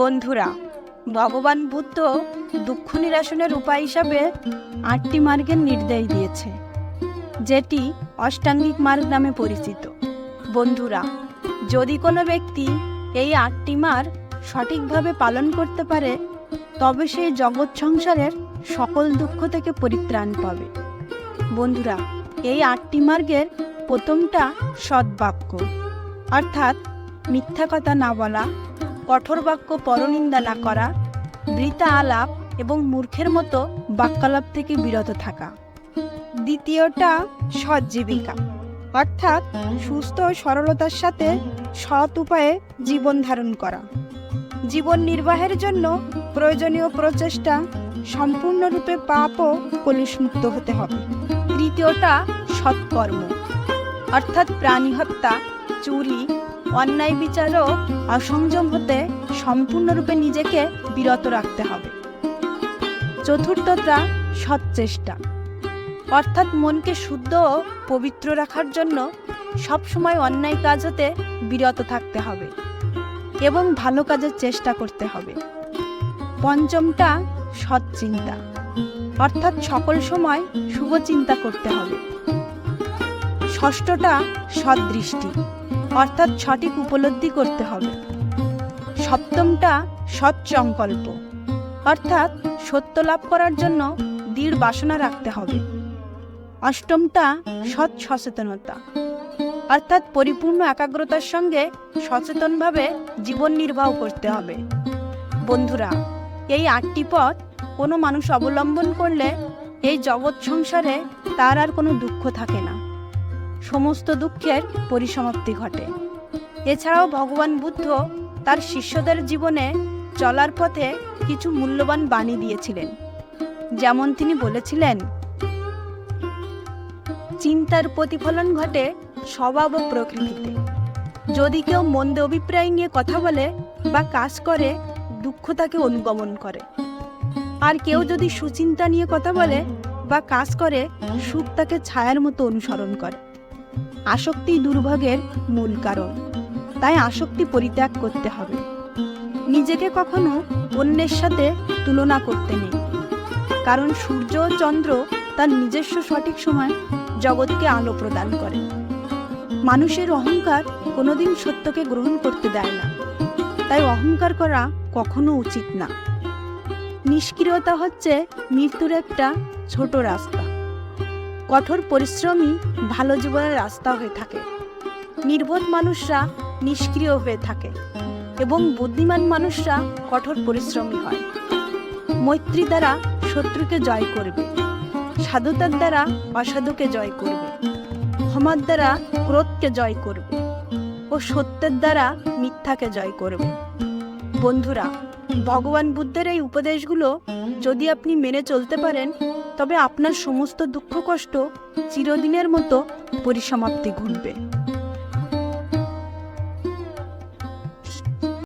বন্ধুরা, ভগবান বুদ্ধ দুঃখ নিরাসনের উপায় হিসাবে আটটি মার্গের নির্দেশ দিয়েছে, যেটি অষ্টাঙ্গিক মার্গ নামে পরিচিত। বন্ধুরা, যদি কোনো ব্যক্তি এই আটটি মার্গ সঠিকভাবে পালন করতে পারে, তবে সেই জগৎ সংসারের সকল দুঃখ থেকে পরিত্রাণ পাবে। বন্ধুরা, এই আটটি মার্গের প্রথমটা সদ্বাক্য অর্থাৎ মিথ্যা কথা না বলা কঠোর বাক্য পরনিন্দা না করা বৃতা আলাপ এবং মূর্খের মতো বাক্যালাপ থেকে বিরত থাকা। দ্বিতীয়টা সৎ জীবিকা অর্থাৎ সুস্থ সরলতার সাথে সৎ উপায়ে জীবন ধারণ করা। জীবন নির্বাহের জন্য প্রয়োজনীয় প্রচেষ্টা সম্পূর্ণরূপে পাপ ও কলুষমুক্ত হতে হবে। তৃতীয়টা সৎকর্ম, অর্থাৎ প্রাণী হত্যা, চুরি অন্যায় বিচার ও অসংযম হতে সম্পূর্ণরূপে নিজেকে বিরত রাখতে হবে। চতুর্থটা সৎচেষ্টা। অর্থাৎ মনকে শুদ্ধ ও পবিত্র রাখার জন্য সবসময় অন্যায় কাজ হতে বিরত থাকতে হবে এবং ভালো কাজের চেষ্টা করতে হবে। পঞ্চমটা সৎ চিন্তা অর্থাৎ সকল সময় শুভ চিন্তা করতে হবে। ষষ্ঠটা সদৃষ্টি অর্থাৎ সঠিক উপলব্ধি করতে হবে। সপ্তমটা সৎ সংকল্প, অর্থাৎ সত্য লাভ করার জন্য দৃঢ় বাসনা রাখতে হবে। অষ্টমটা সৎ সচেতনতা, অর্থাৎ পরিপূর্ণ একাগ্রতার সঙ্গে সচেতনভাবে জীবন নির্বাহ করতে হবে। বন্ধুরা, এই আটটি পথ কোনো মানুষ অবলম্বন করলে এই জগৎ সংসারে তার আর কোনো দুঃখ থাকে না। সমস্ত দুঃখের পরিসমাপ্তি ঘটে। এছাড়াও ভগবান বুদ্ধ তার শিষ্যদের জীবনে চলার পথে কিছু মূল্যবান বাণী দিয়েছিলেন। যেমন তিনি বলেছিলেন, চিন্তার প্রতিফলন ঘটে স্বভাব ও প্রকৃতিতে। যদি কেউ মন্দ অভিপ্রায় নিয়ে কথা বলে বা কাজ করে, দুঃখ তাকে অনুগমন করে। আর কেউ যদি সুচিন্তা নিয়ে কথা বলে বা কাজ করে, সুখ তাকে ছায়ার মতো অনুসরণ করে। আসক্তি দুর্ভোগের মূল কারণ। তাই আসক্তি পরিত্যাগ করতে হবে। নিজেকে কখনো অন্যের সাথে তুলনা করতে নেই। কারণ সূর্য চন্দ্র তার নিজস্ব সঠিক সময় জগৎকে আলো প্রদান করে। মানুষের অহংকার কোনোদিন সত্যকে গ্রহণ করতে দেয় না। তাই অহংকার করা কখনো উচিত না। নিষ্ক্রিয়তা হচ্ছে মৃত্যুর একটা ছোট রাস্তা। কঠোর পরিশ্রমই ভালো জীবনের রাস্তা হয়ে থাকে। নির্বোধ মানুষরা নিষ্ক্রিয় হয়ে থাকে এবং বুদ্ধিমান মানুষরা কঠোর পরিশ্রমী হয়। মৈত্রী দ্বারা শত্রুকে জয় করবে, সাধুতার দ্বারা অসাধুকে জয় করবে, ক্ষমার দ্বারা ক্রোধকে জয় করবে ও সত্যের দ্বারা মিথ্যাকে জয় করবে। বন্ধুরা ভগবান বুদ্ধের এই উপদেশগুলো যদি আপনি মেনে চলতে পারেন, তবে আপনার সমস্ত দুঃখ কষ্ট চিরদিনের মতো পরিসমাপ্তি ঘটবে।